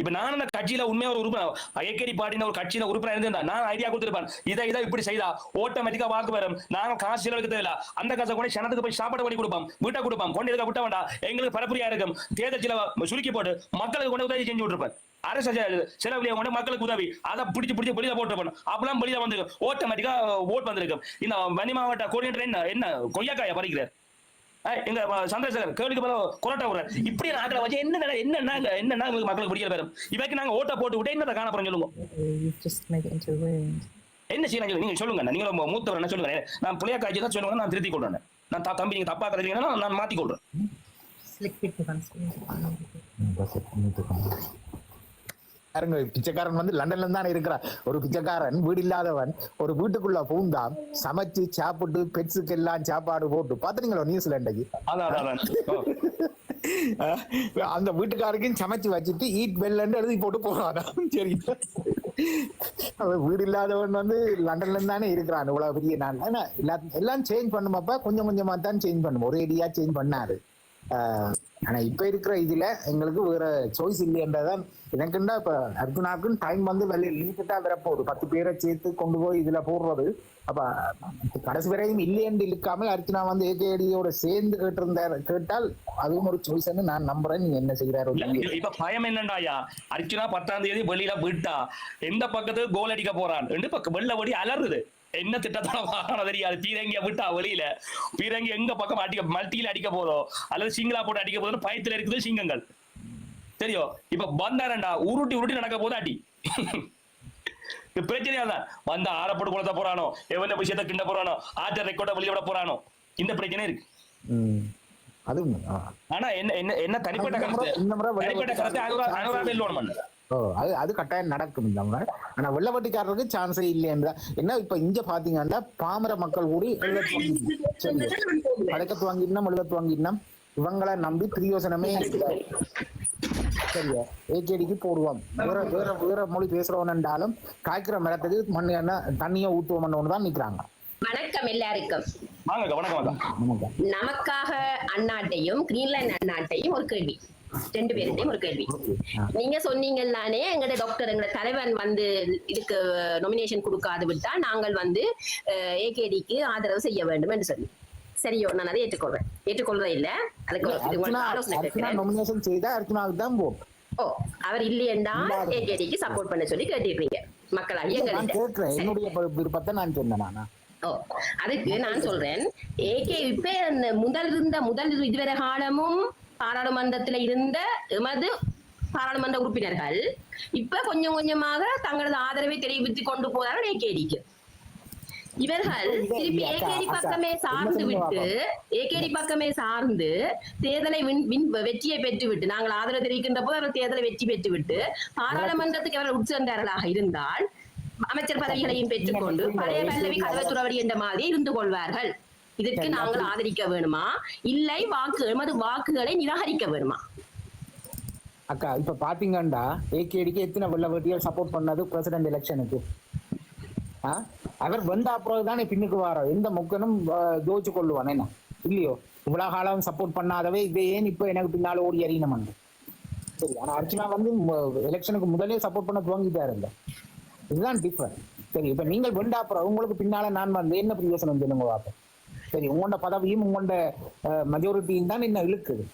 இப்ப நான் அந்த கட்சியில உண்மையா ஒரு உறுப்பினர் ஐக்கேடி பாட்டின ஒரு கட்சியில உறுப்பினர் இருந்திருந்தா நான் ஐடியா கொடுத்திருப்பேன். இதை இதை இப்படி செய்தா ஓட்டோமேட்டிக்கா வாக்கு வரும் நாங்க காசு செலவுக்கு தேவையில்ல. அந்த காசை கூட சனத்துக்கு போய் சாப்பாடு பண்ணி கொடுப்போம் வீட்டை கொடுப்போம். கொண்டு இருக்க விட்ட வேண்டாம். எங்களுக்கு பரப்புரியா இருக்கும். தேர்தல் சில சுருக்கி போட்டு மக்களுக்கு கொண்டு உதவி செஞ்சு விட்டுருப்பேன். அரசு செ- கொண்டு மக்களுக்கு உதவி. அதை பிடிச்சி பிடிச்சி வெளியில போட்டுருப்போம் அப்பெல்லாம் வெளியில வந்து ஓட்டோமேட்டிக்கா ஓட் வந்திருக்கும். இந்த வனி மாவட்ட கோஆர்டினேட்டர் என்ன என்ன கொய்யாக்காயை பறிக்கிறார். எங்க சந்திரசேகர் கேள்விக்கு பதிலா கொரோட்டா விடுறாரு. இப்படி நாட்டில் வச்சு என்ன என்ன என்ன மக்களுக்கு பிடிக்கல பேரும் இவைக்கு நாங்க ஓட்டை போட்டு விட்டு என்ன காண போறோம் சொல்லுங்க. என்ன செய்யலாம் நீங்க சொல்லுங்க நீங்க ரொம்ப மூத்தவர் என்ன சொல்லுங்க? நான் புளியா காய்ச்சி தான் சொல்லுங்க நான் திருத்தி கொள்றேன் நான் தம்பி நீங்க தப்பா கருதுறீங்கன்னா நான் மாத்தி கொள்றேன். பாருங்க பிச்சைக்காரன் வந்து லண்டன்ல தான் இருக்கிறான் ஒரு பிச்சைக்காரன் வீடு இல்லாதவன் ஒரு வீட்டுக்குள்ள பூந்தான் சமைச்சு சாப்பிட்டு பெட்ஸுக்கு எல்லாம் சாப்பாடு போட்டு. பாத்துறீங்களா நியூஸ்ல இன்றைக்கு? அந்த வீட்டுக்காரருக்கும் சமைச்சு வச்சுட்டு ஈட் வெல்லன்னு எழுதி போட்டு போறான். சரி. வீடு இல்லாதவன் வந்து லண்டன்ல தானே இருக்கிறான். இவ்வளவு பெரிய எல்லா- எல்லாம் சேஞ்ச் பண்ணுமப்ப கொஞ்சம் கொஞ்சமா தான் சேஞ்ச் பண்ணும். ஒரே ஐடியா சேஞ்ச் பண்ணாரு. ஆனா இப்ப இருக்கிற இதுல எங்களுக்கு வேற சாய்ஸ் இல்லைன்றதான் எனக்குண்டா இப்ப அர்ஜுனாக்கும் டைம் வந்து வெளியே லிமிட்டா வரப்போகுது பத்து பேரை சேர்த்து கொண்டு போய் இதுல போடுறது. அப்ப கடைசி வரையும் இல்லையென்று இழுக்காமல் அர்ஜுனா வந்து ஏகேடியோட சேர்ந்து கேட்டிருந்தார். கேட்டால் அதுவும் ஒரு சாய்ஸ்ன்னு நான் நம்புறேன். நீங்க என்ன செய்கிறாரோ இப்ப பயம் என்னண்டாயா அர்ஜுனா பத்தாம் தேதி வெளியில விட்டா. எந்த பக்கத்துக்கு கோல் அடிக்க போறான்? ரெண்டு பக்கம் வெள்ள ஓடி அலறுது. என்ன திட்டத்தோட தெரியாது. பீரங்கிய விட்டா வெளியில. பீரங்கி எங்க பக்கம் அடிக்க மல்டியில அடிக்க போதோ அல்லது சிங்களா போட்டு அடிக்க போதோ பயத்துல இருக்குது சிங்கங்கள். தெரியும் இப்ப வந்தாரண்டா உருட்டி உருட்டி நடக்க போது அடி. பிரச்சனையா தான். வந்தா ஆரப்பட்டு குளத்த போறானோ எவன விஷயத்த கிண்ட போறானோ ஆற்ற ரெக்கார்ட வெளிய விட போறானோ. இந்த பிரச்சனை இருக்கு. ஆனா என்ன என்ன என்ன தனிப்பட்ட கருத்து தனிப்பட்ட கருத்து அனுரா அனுராக இல்லோன் பண்ணு ஓ அது அது கட்டாயம் நடக்கும் இந்த முறை ஆனா வெள்ளவட்டிக்காரருக்கு சான்ஸே இல்லைன்றா என்ன இப்ப இங்க பாத்தீங்கன்னா பாமர மக்கள் கூடி பழக்கத்து வாங்கிட்டோம் எழுதத்து வாங்கிட்டோம் இவங்களை நம்பி பிரியோசனமே. சரியா ஏகேடிக்கு போடுவோம். வேற வேற வேற மொழி பேசுறவன்றாலும் காய்க்கிற மரத்துக்கு மண் என்ன தண்ணியை ஊத்துவோம்னு தான் நிக்கிறாங்க. வணக்கம் எல்லாருக்கும். வாங்க வணக்கம் வணக்கம். நமக்கு நமக்காக அண்ணாட்டையும் கிரீன்லாந்து அண்ணாட்டையும் ஒரு கேள்வி. ரெண்டு பேர்கிட்டையும் ஒரு கேள்வி. நீங்க சொன்னீங்கல்லானே எங்கட டாக்டர் எங்கட தலைவன் வந்து இதுக்கு நொமினேஷன் கொடுக்காது விட்டா நாங்கள் வந்து ஏகேடிக்கு ஆதரவு செய்ய வேண்டும் என்று சொல்லி. சரியோ? நான் அதை ஏற்றுக்கொள்றேன் ஏற்றுக்கொள்றதே இல்ல. அதுக்கு நொமினேஷன் செய்தா அர்ச்சனாவுக்கு தான் போட்டு ஓ அவர் இல்லாத- ஏகேடிக்கு சப்போர்ட் பண்ண சொல்லி கேட்டிருப்பீங்க மக்களாகி நான் எங்கள்கிட்ட கேட்கிறேன். சரி. என்னுடைய விருப்பத்தை நான் சொன்னேன் நானா. அதுக்கு நான் சொல்றேன். ஏகே இப்ப முதல் இருந்த முதல் இதுவரை காலமும் பாராளுமன்றத்துல இருந்த எமது பாராளுமன்ற உறுப்பினர்கள் இப்ப கொஞ்சம் கொஞ்சமாக தங்களது ஆதரவை தெரிவித்துக் கொண்டு போறார்கள் ஏகேடிக்கு. இவர்கள் திருப்பி ஏகேடி பக்கமே சார்ந்து விட்டு ஏகேடி பக்கமே சார்ந்து தேர்தலை வெற்றியை பெற்று விட்டு நாங்கள் ஆதரவு தெரிவிக்கின்ற போது அவர்கள் தேர்தலை வெற்றி பெற்று விட்டு பாராளுமன்றத்துக்கு அவர்கள் உட்சென்றார்களாக இருந்தால் அமைச்சர் பதவிகளையும் பெற்றுக்கொண்டு பழைய பல்லவி கதவை துறவடி என்ற மாதிரி இருந்து கொள்வார்கள். இதற்கு நாங்கள் ஆதரிக்க வேணுமா? இல்லை வாக்கு எமது வாக்குகளை நிராகரிக்க வேணுமா? அக்கா இப்ப பாத்தீங்கன்னா ஏகேடிக்கு எத்தனை வெள்ளவட்டியர் சப்போர்ட் பண்ணது பிரசிடென்ட் எலெக்ஷனுக்கு? அவர் வந்த அப்புறம் தானே பின்னுக்கு வர. எந்த முக்கனும் ஜோதிச்சு கொள்ளுவான். என்ன? இல்லையோ? இவ்வளவு காலம் சப்போர்ட் பண்ணாதவே இதை ஏன் இப்ப எனக்கு பின்னால ஓடி அறியணும் சரி ஆனா அர்ச்சனா வந்து எலெக்ஷனுக்கு முதலே சப்போர்ட் பண்ண துவங்கிட்டாரு இல்ல இதுதான் டிஃபரண்ட் சரி இப்ப நீங்கள் வெண்ட அப்புறம் உங்களுக்கு பின்னால நான் வந்து என்ன பிரயோசனம் சொல்லுங்க பாப்போம் சரி உங்களோட பதவியும் உங்களோட மெஜாரிட்டியும் தான் என்ன இழுக்குது?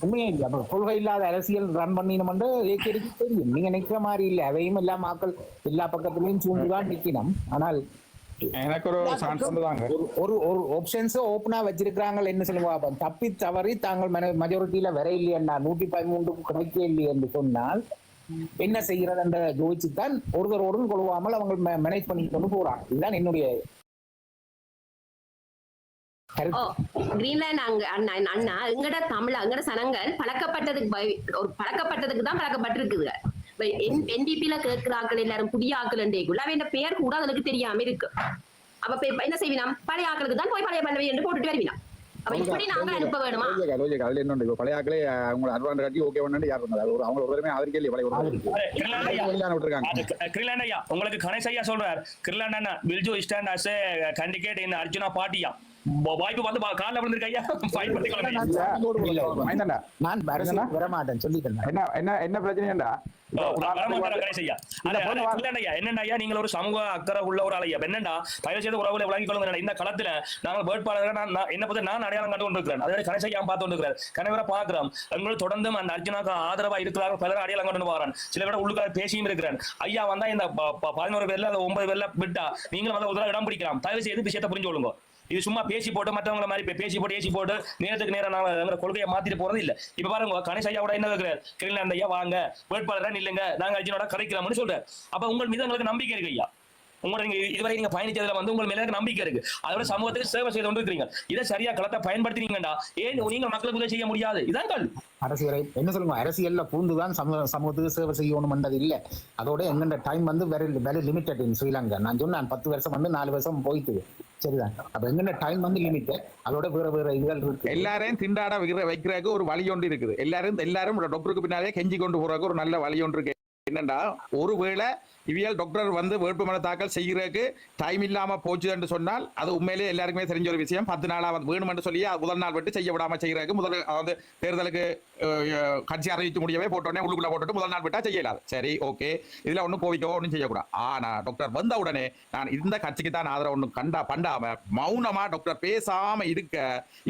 உண்மையே இல்லை அப்ப கொள்கை இல்லாத அரசியல் ரன் பண்ணினோம்னு ஏகேடிக்கு தெரியும்? நீங்க நிக்கிற மாதிரி இல்லை. அதையும் எல்லா மக்கள் எல்லா பக்கத்துலயும் சூழ்ந்துதான் நிக்கணும். ஆனால் எனக்கு ஒரு ஒரு- ஒரு ஆப்ஷன்ஸ் ஓப்பனா வச்சிருக்கிறாங்க என்ன சொல்லுவா? அப்ப தப்பி தவறி தாங்கள் மெஜாரிட்டியில வர இல்லையா நூத்தி பதிமூன்று கிடைக்க இல்லை என்று சொன்னால் என்ன செய்கிறது என்ற யோசிச்சுத்தான் ஒருவர் ஒருவர் கொள்வாமல் அவங்க மேனேஜ் பண்ணி கொண்டு போறாங்க. இதுதான் என்னுடைய கிரீன்லாந்து அங்க அண்ணா அண்ணா எங்கட தமிழ் எங்கட சனங்கள் பழக்கப்பட்டதுக்கு ஒரு பழக்கப்பட்டதுக்கு தான் பழக்கப்பட்டிருக்குது என்பிபில கேட்கிற ஆக்கள் எல்லாரும் புதிய ஆக்கள் என்றேக்குள்ள அவன் பெயர் கூட அதுக்கு தெரியாம இருக்கு. அப்ப என்ன செய்வினாம்? பழைய ஆக்களுக்கு தான் போய் பழைய பல்லவி என்று போட்டுட்டு வருவினாம். அப்ப இப்படி நாங்க அனுப்ப வேணுமா? லோஜிக்கா லோஜிக்கா அதுல இன்னொன்று இப்போ பழைய ஆக்களே அவங்க அட்வான்ஸ் கட்டி ஓகே பண்ணு யார் இருந்தாங்க ஒரு அவங்க ஒருவருமே ஆதரிக்கல பழைய ஒரு அரே, கிரிலாண்ட் ஐயா, வெளியான விட்டுருக்காங்க. அது க- கிரிலாண்ட் ஐயா உங்களுக்கு கணேஷ் ஐயா சொல்றார் கிரிலாண்ட் as a candidate in Arjuna பார்ட்டியா வா- வாய்ப்பு வந்து பா- கால்ல விழுந்திருக்கு ஐயா. ஃபைன் பண்ணி நான் என்ன என்ன என்ன பிரச்சனைடா நீங்கள் ஒரு சமூக அக்கறை உள்ள ஒரு ஆள் ஐயா. என்னண்டா, தயவு செய்து உறவுகளை விளங்கிக் கொள்ளுங்க. இந்த களத்துல நாங்கள் வேட்பாளரை நான் நான் என்ன பத்தி நான் அடையாளம் கண்டு கொண்டிருக்கிறேன். அதே கடைசி ஐயா பார்த்து கொண்டிருக்கிறேன். கணவரை பார்க்கிறோம். எங்களுக்கு தொடர்ந்து அந்த அர்ஜுனாக்கு ஆதரவா இருக்கிறார்கள். பலர் அடையாளம் கண்டு வரான் சில பேர் உள்ளுக்கார பேசியும் இருக்கிறேன். ஐயா வந்தா இந்த பதினோரு பேர்ல ஒன்பது பேர்ல விட்டா நீங்களும் வந்து ஒரு இடம் பிடிக்கலாம். தயவு செய்து விஷயத்தை புரிஞ்சு கொள்ளுங்க. இது சும்மா பேசி போட்டு மற்றவங்கள மாதிரி பேசி போட்டு ஏசி போட்டு நேரத்துக்கு நேரம் நாங்கள் கொள்கையை மாத்திட்டு போறது இல்ல. இப்ப பாருங்க கணேஷ் ஐயாவோட என்ன கேட்கிறார் கிரீன்லாந்து ஐயா வாங்க வேட்பாளராக நில்லுங்க நாங்க அர்ஜுனோட கரைக்கிறோம்னு சொல்றாரு. அப்ப உங்கள் மீது எங்களுக்கு நம்பிக்கை இருக்கு ஐயா? உங்களோட நீங்க இதுவரை நீங்க பயணிச்சதுல வந்து உங்கள் மேல நம்பிக்கை இருக்கு. அதோட சமூகத்துக்கு சேவை செய்து கொண்டு இருக்கிறீங்க இதை சரியா களத்தை பயன்படுத்தினீங்கடா ஏன் நீங்க மக்களுக்கு உதவி செய்ய முடியாது? இதான் கல் அரசியலை என்ன சொல்லுங்க? அரசியல்ல பூந்துதான் சமூக சமூகத்துக்கு சேவை செய்யணும்ன்றது இல்ல. அதோட எங்கண்ட டைம் வந்து very very limited in Sri Lanka. நான் சொன்னேன் பத்து வருஷம் வந்து நாலு வருஷம் போயிட்டு. சரிதான். அப்ப எங்கண்ட டைம் வந்து லிமிட்டட் அதோட வேற வேற இதுகள் இருக்கு. எல்லாரையும் திண்டாட வைக்கிற வைக்கிறதுக்கு ஒரு வழி ஒன்று இருக்குது. எல்லாரும் எல்லாரும் டாக்டருக்கு பின்னாலே கெஞ்சி கொண்டு போறதுக்கு ஒரு நல்ல வழி ஒன்று இருக்கு. என்னண்டா ஒருவேளை இவியல் டாக்டர் வந்து வேட்புமனு தாக்கல் செய்கிறதுக்கு டைம் இல்லாம போச்சு என்று சொன்னால் அது உண்மையிலேயே எல்லாருக்குமே தெரிஞ்ச ஒரு விஷயம். பத்து நாளா வந்து வேணுமென்று சொல்லி முதல் நாள் விட்டு செய்ய விடாம செய்கிறதுக்கு முதல் அதாவது தேர்தலுக்கு கட்சி அறிவித்து முடியவே போட்டோடனே உள்ளுக்குள்ள போட்டுட்டு முதல் நாள் விட்டா செய்யலாது. சரி ஓகே இதுல ஒன்றும் கோவிக்கோ ஒன்றும் செய்யக்கூடாது. ஆனா டாக்டர் வந்த உடனே நான் இந்த கட்சிக்கு தான் ஆதரவு ஒன்றும் கண்டா பண்ணாம மௌனமா டாக்டர் பேசாம இருக்க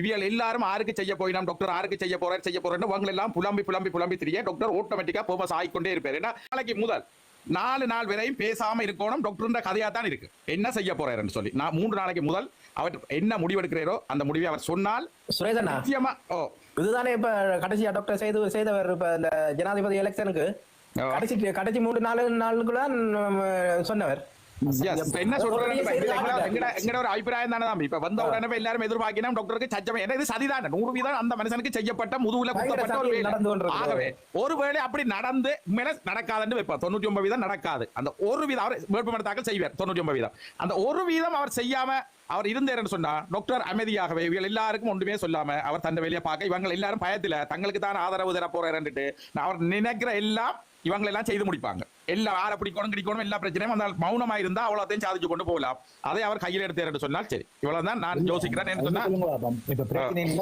இவியல் எல்லாரும் ஆருக்கு செய்ய போயினோம் டாக்டர் ஆருக்கு செய்ய போறாரு செய்ய போறேன்னு அவங்க எல்லாம் புலம்பி புலம்பி புலம்பி தெரிய டாக்டர் ஆட்டோமேட்டிக்கா போமஸ் ஆகிக்கொண்டே இருப்பார். ஏன்னா நாளைக்கு முதல் நாலு நாள் வரையும் பேசாம இருக்கணும். டாக்டர் கதையா தான் இருக்கு. என்ன செய்ய போறாருன்னு சொல்லி. நான் மூன்று நாளைக்கு முதல் அவர் என்ன முடிவெடுக்கிறாரோ அந்த முடிவை அவர் சொன்னால் சுரேதண்ணா நிச்சயமா ஓ. இதுதானே இப்ப கடைசியா டாக்டர் செய்து செய்தவர் இப்ப இந்த ஜனாதிபதி எலெக்ஷனுக்கு. கடைசி கடைசி மூன்று நாலு நாளுக்குள்ள சொன்னவர். என்ன சொல்றேன் ஒரு அபிப்பிராயம் தானே தான் இப்ப வந்த உடனே இப்ப எல்லாரும் எதிர்பார்க்கணும் டாக்டருக்கு சச்சமே ஏன்னா இது சதிதான் நூறு வீதம் அந்த மனுஷனுக்கு செய்யப்பட்ட முதுகுல குத்தப்பட்ட ஒரு வேலை. ஆகவே ஒருவேளை அப்படி நடந்து மேல நடக்காதுன்னு வைப்பா தொண்ணூற்றி ஒன்பது வீதம் நடக்காது அந்த ஒரு வீதம் அவர் வேட்புமனு தாக்கல் செய்வார் தொண்ணூற்றி ஒன்பது வீதம் அந்த ஒரு வீதம் அவர் செய்யாம அவர் இருந்தாருன்னு சொன்னா டாக்டர் அமைதியாகவே இவங்க எல்லாருக்கும் ஒன்றுமே சொல்லாம அவர் தந்த வேலையை பார்க்க இவங்க எல்லாரும் பயத்துல தங்களுக்கு தான் ஆதரவு தர போறாருன்னுட்டு அவர் நினைக்கிற எல்லாம் இவங்க எல்லாம் செய்து முடிப்பாங்க. எல்லாம் ஆற பிடிக்கணும் கிடைக்கணும் எல்லா பிரச்சனையும் அந்த மௌனமா இருந்தா அவ்வளோத்தையும் சாதிச்சு கொண்டு போகலாம். அதை அவர் கையில் எடுத்தார் சொன்னால் சரி. இவ்வளவுதான் நான் யோசிக்கிறேன் என்று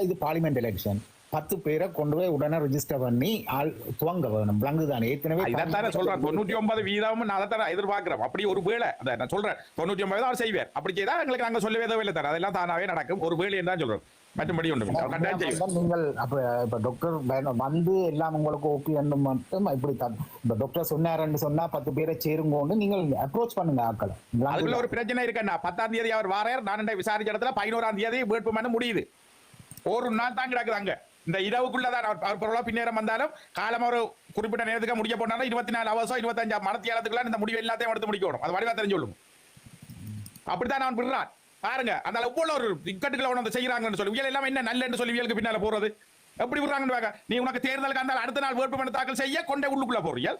இது பார்லிமெண்ட் எலெக்ஷன் பத்து பேரை கொண்டு போய் உடனே ரெஜிஸ்டர் பண்ணி ஆள் துவங்க வேணும். விளங்குதானே ஏற்கனவே இதைத்தானே சொல்றேன். தொண்ணூற்றி ஒன்பது வீதம் நான் அதைத்தானே எதிர்பார்க்கிறோம் அப்படி ஒரு வேலை அதை நான் சொல்றேன். தொண்ணூற்றி ஒன்பது அவர் செய்வார். அப்படி செய்தா எங்களுக்கு நாங்க சொல்லவே தேவையில்லை தர அதெல்லாம் தானாவே நடக்கும். ஒரு வேலையை தான் சொல்றோம். மற்றபடி நீங்கள் அப்ப இப்ப டாக்டர் வந்து எல்லாம் உங்களுக்கு ஓகே மட்டும் இப்படி தான் இப்ப டாக்டர் சொன்னாருன்னு சொன்னா பத்து பேரை சேருங்கோன்னு நீங்கள் அப்ரோச் பண்ணுங்க ஆக்களை அதுக்குள்ள ஒரு பிரச்சனை இருக்குண்ணா பத்தாம் தேதி அவர் வாரார். நான் விசாரிச்ச இடத்துல பதினோராம் தேதி வேட்புமனு முடியுது. ஒரு நாள் தான் கிடக்குது அங்க. இந்த இரவுக்குள்ளதான் அவர் அவர் பொருளா பின்னேறம் வந்தாலும் காலம் ஒரு குறிப்பிட்ட நேரத்துக்கு முடிய போனாலும் இருபத்தி நாலு அவசரம் இருபத்தஞ்சு மனத்தியாலத்துக்குள்ள இந்த முடிவு எல்லாத்தையும் எடுத்து முடிக்கணும் அது வடிவா தெரிஞ்சு கொள்ளும். அப்படித்தான் அவன் விடுறான். பாருங்க அதனால இவ்வளவு ஒரு இக்கட்டுகளை உணர்ந்து செய்யறாங்கன்னு சொல்லி இவியல் எல்லாம் என்ன நல்லன்னு சொல்லி இவியலுக்கு பின்னால போறது? எப்படி விடுறாங்கன்னு நீ உனக்கு தேர்தலுக்கு அந்த அடுத்த நாள் வேட்புமனு தாக்கல் செய்ய கொண்டே உள்ளுக்குள்ள போறீங்க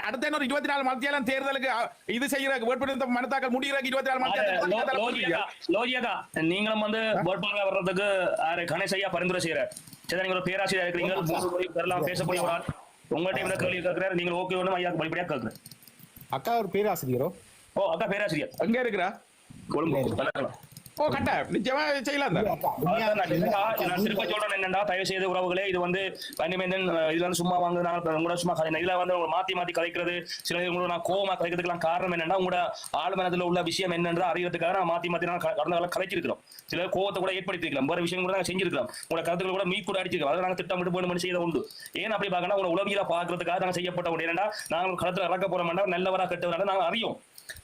அடுத்த இன்னொரு இருபத்தி நாலு மத்தியாலம் தேர்தலுக்கு இது செய்யற வேட்புமனு மனு தாக்கல் முடிகிறதுக்கு இருபத்தி நாலு லோஜியக்கா நீங்களும் வந்து வேட்பாளராக வர்றதுக்கு கணேஷ் ஐயா பரிந்துரை செய்யறார் சரி நீங்க ஒரு பேராசிரியர் இருக்கிறீங்க மூணு மொழி பெறலாம் பேசக்கூடிய ஒரு ஆள். உங்கள்கிட்ட இவ்வளவு கேள்வி கேட்கிறாரு. நீங்கள் ஓகே ஒன்றும் ஐயா படிப்படியா கேட்கிறேன். அக்கா ஒரு பேராசிரியரோ? ஓ அக்கா பேராசிரியர். எங்க இருக்கிறா? கொழும்பு. ஓ கட்ட நிச்சயமா செய்யலாம் நான் திரும்ப சொல்றேன் என்னடா தயவு செய்து உறவுகளே இது வந்து பன்னிமேந்தன் இதுல வந்து சும்மா வாங்க நான் உங்களோட சும்மா இதுல வந்து உங்களை மாத்தி மாத்தி கலைக்கிறது சில இது உங்களோட நான் கோவமா கலைக்கிறதுக்கெல்லாம் காரணம் என்னன்னா உங்களோட ஆழ்மனதுல உள்ள விஷயம் என்னன்றதை அறியறதுக்காக நான் மாத்தி மாத்தி நான் கடந்த காலம் கலைச்சிருக்கிறோம் சில கோவத்தை கூட ஏற்படுத்திருக்கலாம் வேற விஷயம் கூட நாங்க செஞ்சிருக்கிறோம். உங்களோட கருத்துக்களை கூட மீ கூட அடிச்சிருக்கோம் அதை நாங்க திட்டமிட்டு போன மணி செய்த உண்டு. ஏன் அப்படி பார்க்கணும் உங்களை உளவியலா பாக்குறதுக்காக நாங்க செய்யப்பட்ட உண்டு. ஏன்னா நாங்க களத்துல இறக்க போற மாட்டோம் நல்லவரா கெட்டவரா நாங்க அறியும்.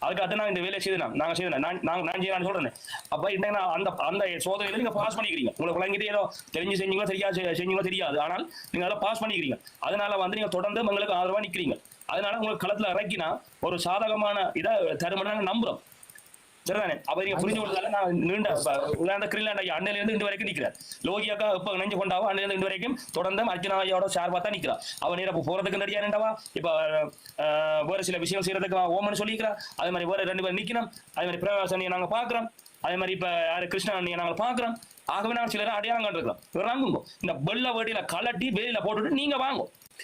அதுக்காக நான் இந்த வேலையை செய்தேன்? நாங்க செய்தேன்? நான் நான் நான் சொல்றேன். அப்ப என்ன அந்த அந்த சோதனையில நீங்க பாஸ் பண்ணிக்கிறீங்க. உங்களுக்கு வழங்கிட்டு ஏதோ தெரிஞ்சு செஞ்சீங்களோ தெரியாது செஞ்சீங்களோ தெரியாது. ஆனால் நீங்க அதை பாஸ் பண்ணிக்கிறீங்க. அதனால வந்து நீங்க தொடர்ந்து உங்களுக்கு ஆதரவா நிக்கிறீங்க. அதனால உங்களுக்கு களத்துல இறக்கினா ஒரு சாதகமான இதை தருமன்னு நாங்க நம்புறோம். சரிதானே? அப்ப நீங்க புரிஞ்சு கொள்ளதால நான் நீண்ட இப்ப உதாரண கிரீன்லாண்ட் ஐயா அண்ணில இருந்து இன்று வரைக்கும் நிக்கிறேன். லோகியாக்கா அக்கா இப்ப நினைஞ்சு கொண்டாவோ? அண்ணில இருந்து இன்று வரைக்கும் தொடர்ந்து அர்ஜுனா ஐயாவோட சார்பா தான் நிக்கிறா. அவ நேரம் போறதுக்கு ரெடியா நின்றவா? இப்ப அஹ், வேற சில விஷயம் செய்யறதுக்கு ஓமன் சொல்லிக்கிறா அதே மாதிரி வேற ரெண்டு பேர் நிக்கணும். அதே மாதிரி பிரகாஷ் நாங்க பாக்குறோம் அதே மாதிரி இப்ப யாரு? கிருஷ்ணா அண்ணியை நாங்க பாக்குறோம் ஆகவே நான் சிலர் அடையாளம் கண்டிருக்கிறோம் இறங்குங்க இந்த வெள்ள வேடியில கலட்டி வெளியில போட்டுட்டு நீங்க வாங்க.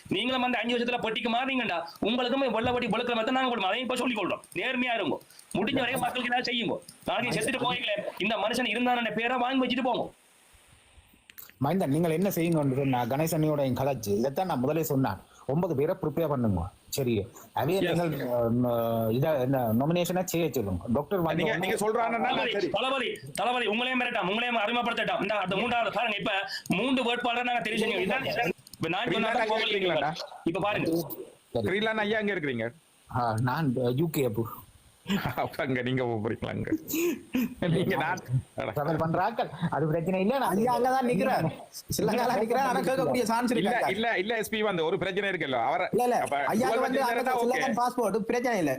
நீங்களும் வந்து அஞ்சு வருஷத்துல பெட்டிக்கு மாறீங்கடா உங்களுக்கும் வெள்ள வட்டி வெளுக்கிற மாதிரி நாங்க அதையும் இப்ப சொல்லிக் கொள்றோம். நேர்மையா இருங்க. முடிஞ்ச வரையும் மக்களுக்கு ஏதாவது செய்யுங்க. நாளைக்கு செத்துட்டு போவீங்களே. இந்த மனுஷன் இருந்தான பேரை வாங்கி வச்சுட்டு போங்க. மைந்தன் நீங்கள் என்ன செய்யுங்க நான் கணேசனியோட என் கலாச்சு இதைத்தான் நான் முதலே சொன்னேன். ஒன்பது பேரை ப்ரிப்பேர் பண்ணுங்க. சரி. அதே நீங்கள் இத என்ன நாமினேஷனா செய்ய சொல்லுங்க. டாக்டர் நீங்க நீங்க சொல்றாங்கன்னா தளபதி சரி. தளபதி உங்களையும் மிரட்டாம் உங்களையும் அறிமுகப்படுத்தட்டாம். இந்த அந்த மூன்றாவது பாருங்க இப்ப மூன்று வேட்பாளர் நாங்க இதான் இப்ப நான் சொன்னா? இப்ப பாருங்க. ஐயா அங்க இருக்கிறீங்க? நான் யூகே அப்ப அங்க நீங்க போறீங்களா அங்க நீங்க நான் பண்றாக்கள் அது பிரச்சனை இல்ல நான் ஐயா அங்கதான் நிக்கிறார் ஸ்ரீலங்கால நிக்கிறார் ஆனா கேட்கக்கூடிய சான்ஸ் இல்ல இருக்கு இல்ல இல்ல எஸ்பி வந்து ஒரு பிரச்சனை இருக்குல்ல அவர இல்ல இல்ல அப்ப ஐயா வந்து. ஸ்ரீலங்கன் பாஸ்போர்ட் பிரச்சனை இல்ல.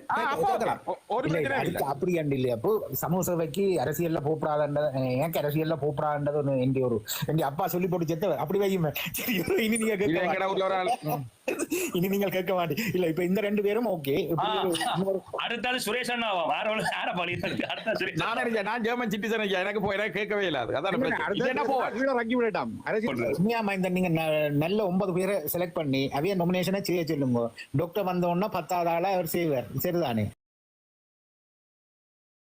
ஒரு இல்ல, பிரச்சனை இல்ல அப்படி அண்டு இல்லையா. அப்போ சமூக சேவைக்கு அரசியல்ல போப்படாதன்றது எனக்கு அரசியல்ல போப்படாதன்றது ஒண்ணு எங்க ஒரு எங்க அப்பா சொல்லி போட்டு செத்தவர் அப்படி வையுமே. சரி இனி நீங்க இல்ல கேட்க எங்கட ஊர்ல ஒரு ஆள். இனி நீங்கள் கேட்க மாட்டீங்க. இல்ல இப்ப இந்த ரெண்டு பேரும் ஓகே. அடுத்தாலும் சுரேஷ் நான் நினைச்சேன், நான் ஜெர்மன் சிட்டிசன் எனக்கு போய் எனக்கு கேட்கவே இல்லாது அதான் என்ன போவேன் உண்மையா இந்த நீங்க நல்ல ஒன்பது பேரை செலக்ட் பண்ணி அவைய நாமினேஷனை செய்ய சொல்லுங்க. டாக்டர் வந்த உடனே பத்தாவது ஆளா அவர் செய்வார். சரிதானே?